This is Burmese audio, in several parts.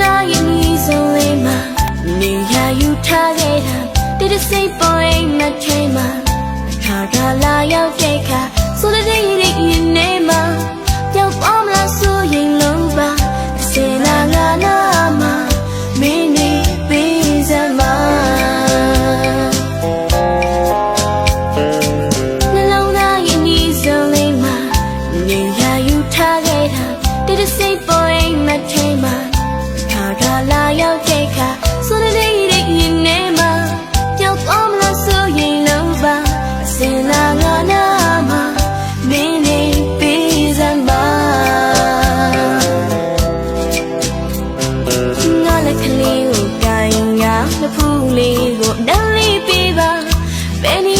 နာရဲ့နီးစုံလေးမှာနေရယူထားခဲ့တာတိတ်စိတ်ပေါ်အိမ်နဲ့ချိန်မှာအခါကလာရောက်ခဲ့ Beni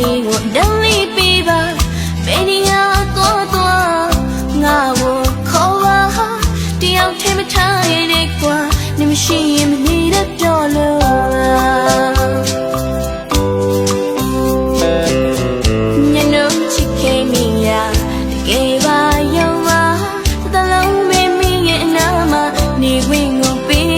လေးကိုဒလိပေးပါဘယ်နေရာတော့တော့ငါကိုခေါ်ပါတယောက်ထဲမထားရတဲ့ကွာနေမရှိရင်မနေတတ်တော့လို့你为我悲。